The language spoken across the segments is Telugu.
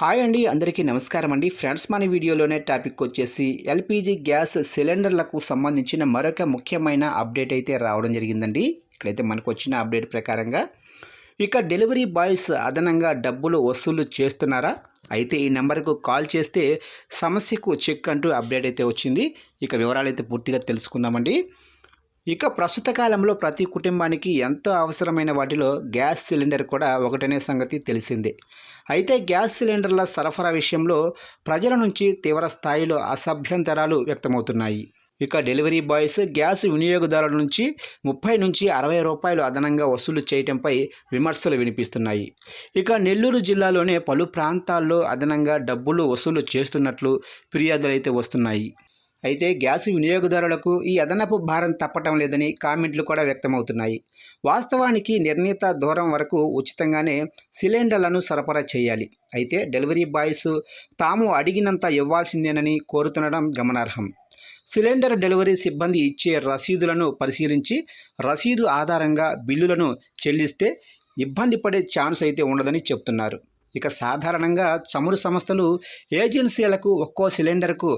హాయ్ అండి అందరికీ నమస్కారం అండి. ఫ్రెండ్స్ మన వీడియోలోనే టాపిక్ వచ్చేసి ఎల్పిజి గ్యాస్ సిలిండర్లకు సంబంధించిన మరొక ముఖ్యమైన అప్డేట్ అయితే రావడం జరిగిందండి. ఇక్కడైతే మనకు వచ్చిన అప్డేట్ ప్రకారంగా ఇక డెలివరీ బాయ్స్ అదనంగా డబ్బులు వసూలు చేస్తున్నారా? అయితే ఈ నెంబర్కు కాల్ చేస్తే సమస్యకు చెక్ అంటూ అప్డేట్ అయితే వచ్చింది. ఇక వివరాలు అయితే పూర్తిగా తెలుసుకుందామండి. ఇక ప్రస్తుత కాలంలో ప్రతి కుటుంబానికి ఎంతో అవసరమైన వాటిలో గ్యాస్ సిలిండర్ కూడా ఒకటనే సంగతి తెలిసిందే. అయితే గ్యాస్ సిలిండర్ల సరఫరా విషయంలో ప్రజల నుంచి తీవ్ర స్థాయిలో అసభ్యంతరాలు వ్యక్తమవుతున్నాయి. ఇక డెలివరీ బాయ్స్ గ్యాస్ వినియోగదారుల నుంచి ముప్పై నుంచి అరవై రూపాయలు అదనంగా వసూలు చేయటంపై విమర్శలు వినిపిస్తున్నాయి. ఇక నెల్లూరు జిల్లాలోనే పలు ప్రాంతాల్లో అదనంగా డబ్బులు వసూలు చేస్తున్నట్లు ఫిర్యాదులైతే వస్తున్నాయి. అయితే గ్యాస్ వినియోగదారులకు ఈ అదనపు భారం తప్పటం లేదని కామెంట్లు కూడా వ్యక్తమవుతున్నాయి. వాస్తవానికి నిర్ణీత దూరం వరకు ఉచితంగానే సిలిండర్లను సరఫరా చేయాలి. అయితే డెలివరీ బాయ్స్ తాము అడిగినంత ఇవ్వాల్సిందేనని కోరుతుండడం గమనార్హం. సిలిండర్ డెలివరీ సిబ్బంది ఇచ్చే రసీదులను పరిశీలించి రసీదు ఆధారంగా బిల్లులను చెల్లిస్తే ఇబ్బంది పడే ఛాన్స్ అయితే ఉండదని చెప్తున్నారు ఇక సాధారణంగా చమురు సంస్థలు ఏజెన్సీలకు ఒక్కో సిలిండర్కు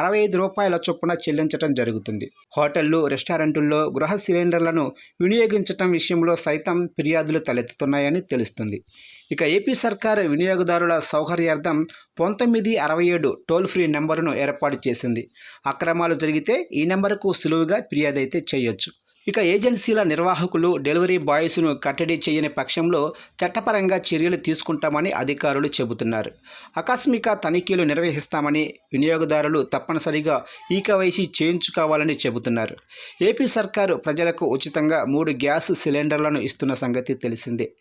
అరవై ఐదు రూపాయల చొప్పున చెల్లించడం జరుగుతుంది. హోటళ్ళు రెస్టారెంటుల్లో గృహ సిలిండర్లను వినియోగించటం విషయంలో సైతం ఫిర్యాదులు తలెత్తుతున్నాయని తెలుస్తుంది. ఇక ఏపీ సర్కార్ వినియోగదారుల సౌకర్యార్థం పంతొమ్మిది అరవై ఏడు టోల్ ఫ్రీ నెంబరును ఏర్పాటు చేసింది. అక్రమాలు జరిగితే ఈ నెంబర్కు సులువుగా ఫిర్యాదు అయితే చేయొచ్చు. ఇక ఏజెన్సీల నిర్వాహకులు డెలివరీ బాయ్స్ను కట్టడి చేయని పక్షంలో చట్టపరంగా చర్యలు తీసుకుంటామని అధికారులు చెబుతున్నారు. ఆకస్మిక తనిఖీలు నిర్వహిస్తామని వినియోగదారులు తప్పనిసరిగా ఈకవైసీ చేయించుకోవాలని చెబుతున్నారు. ఏపీ సర్కారు ప్రజలకు ఉచితంగా మూడు గ్యాస్ సిలిండర్లను ఇస్తున్న సంగతి తెలిసిందే.